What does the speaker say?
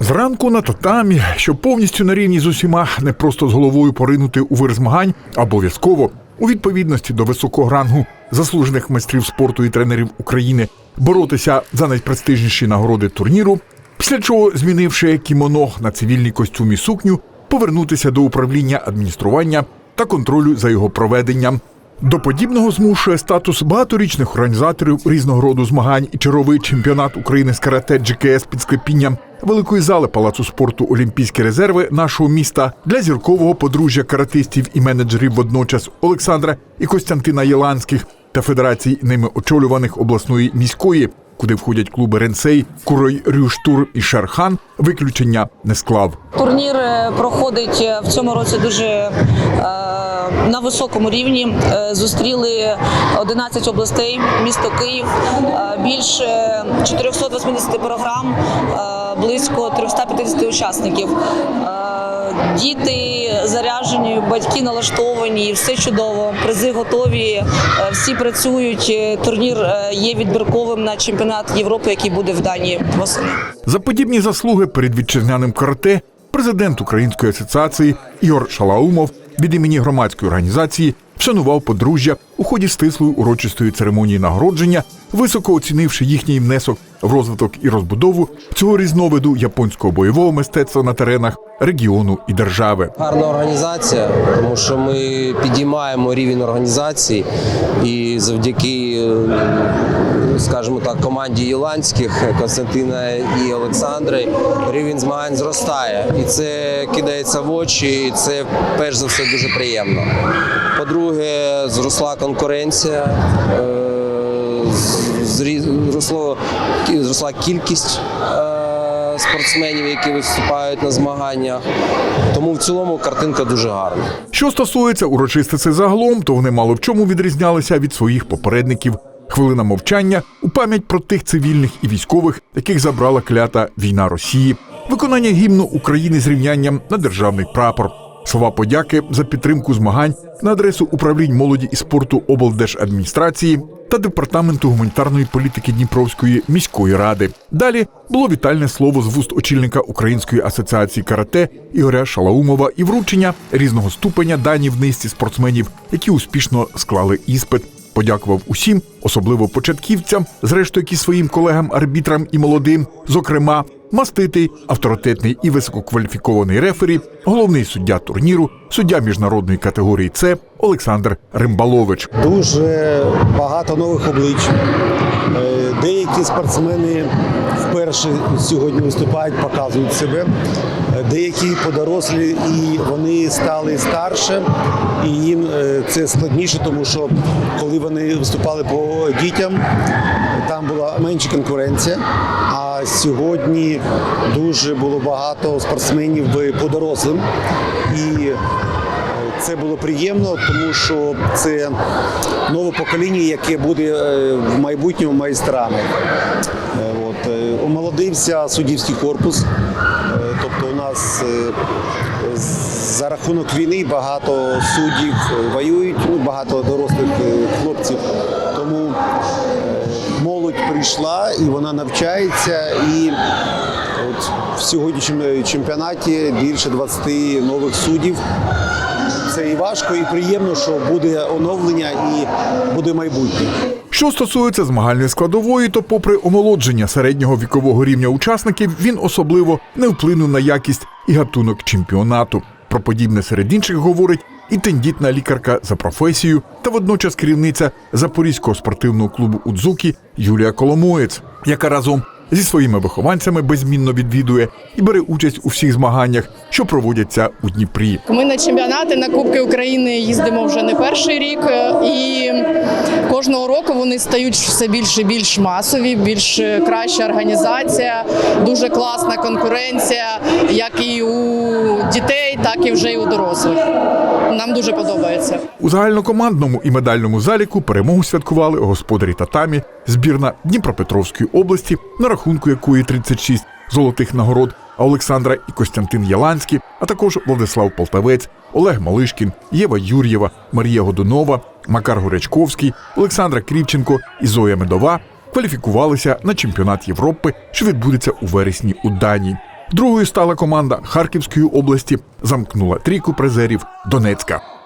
Зранку на татамі, щоб повністю на рівні з усіма, не просто з головою поринути у вир змагань, обов'язково у відповідності до високого рангу заслужених майстрів спорту і тренерів України боротися за найпрестижніші нагороди турніру. Після чого, змінивши кімоно на цивільний костюм і сукню, повернутися до управління адміністрування та контролю за його проведенням. До подібного змушує статус багаторічних організаторів різного роду змагань і черговий чемпіонат України з карате GKS під склепінням великої зали палацу спорту Олімпійські резерви нашого міста для зіркового подружжя каратистів і менеджерів водночас Олександра і Костянтина Єланських та федерацій ними очолюваних обласної міської, куди входять клуби Ренсей, Курой Рюштур і Шерхан, виключення не склав. Турнір е, проходить е, в цьому році дуже е, на високому рівні. Зустріли 11 областей, місто Київ, більше 480 програм, близько 350 учасників. Е, Діти заряджені, батьки налаштовані, все чудово. Призи готові, е, всі працюють. Е, Турнір є відбірковим на чемпіонат Європи, який буде в Данії восени. За подібні заслуги перед вітчизняним карате президент Української асоціації Ігор Шалаумов від імені громадської організації вшанував подружжя у ході стислої урочистої церемонії нагородження, високо оцінивши їхній внесок в розвиток і розбудову цього різновиду японського бойового мистецтва на теренах регіону і держави. Гарна організація, тому що ми підіймаємо рівень організації і завдяки, е, скажімо так, команді Єланських Константина і Олександри рівень змагань зростає. І це кидається в очі, і це перш за все дуже приємно. По-друге, зросла конкуренція. е, зросло, зросла кількість е, спортсменів, які виступають на змаганнях. Тому в цілому картинка дуже гарна. Що стосується урочистиці загалом, то вони мало в чому відрізнялися від своїх попередників. Хвилина мовчання у пам'ять про тих цивільних і військових, яких забрала клята війна Росії, виконання гімну України з рівнянням на державний прапор, слова подяки за підтримку змагань на адресу управлінь молоді і спорту облдержадміністрації та департаменту гуманітарної політики Дніпровської міської ради. Далі було вітальне слово з вуст очільника Української асоціації карате Ігоря Шалаумова і вручення різного ступеня дані в низці спортсменів, які успішно склали іспит. Подякував усім, особливо початківцям, зрештою, які своїм колегам-арбітрам і молодим, зокрема, маститий, авторитетний і висококваліфікований рефері, головний суддя турніру, суддя міжнародної категорії С Олександр Римбалович. Дуже багато нових облич. Деякі спортсмени вперше сьогодні виступають, показують себе. Деякі подорослі і вони стали старше, і їм е, це складніше, тому що коли вони виступали по дітям, там була менша конкуренція. А сьогодні дуже було багато спортсменів по дорослим. І це було приємно, тому що це нове покоління, яке буде е, в майбутньому майстрами. Е, От, е, омолодився суддівський корпус. Тобто у нас за рахунок війни багато суддів воюють, ну, багато дорослих хлопців. Тому молодь прийшла і вона навчається. І от в сьогоднішньому чемпіонаті більше 20 нових суддів. Це і важко, і приємно, що буде оновлення і буде майбутнє. Що стосується змагальної складової, то, попри омолодження середнього вікового рівня учасників, він особливо не вплинув на якість і гатунок чемпіонату. Про подібне серед інших говорить і тендітна лікарка за професією, та водночас керівниця Запорізького спортивного клубу Удзукі Юлія Коломоєць, яка разом зі своїми вихованцями безмінно відвідує і бере участь у всіх змаганнях, що проводяться у Дніпрі. Ми на чемпіонати на Кубки України їздимо вже не перший рік, е, і кожного року вони стають все більш і більш масові, більш краща організація, дуже класна конкуренція, як і у дітей, так і вже і у дорослих. Нам дуже подобається. У загальнокомандному і медальному заліку перемогу святкували господарі татамі, збірна Дніпропетровської області, на рахунку якої 36 золотих нагород, Олександра і Костянтин Яланський, а також Владислав Полтавець, Олег Малишкін, Єва Юр'єва, Марія Годунова, Макар Горячковський, Олександра Крівченко і Зоя Медова кваліфікувалися на чемпіонат Європи, що відбудеться у вересні у Данії. Другою стала команда Харківської області, замкнула трійку призерів Донецька.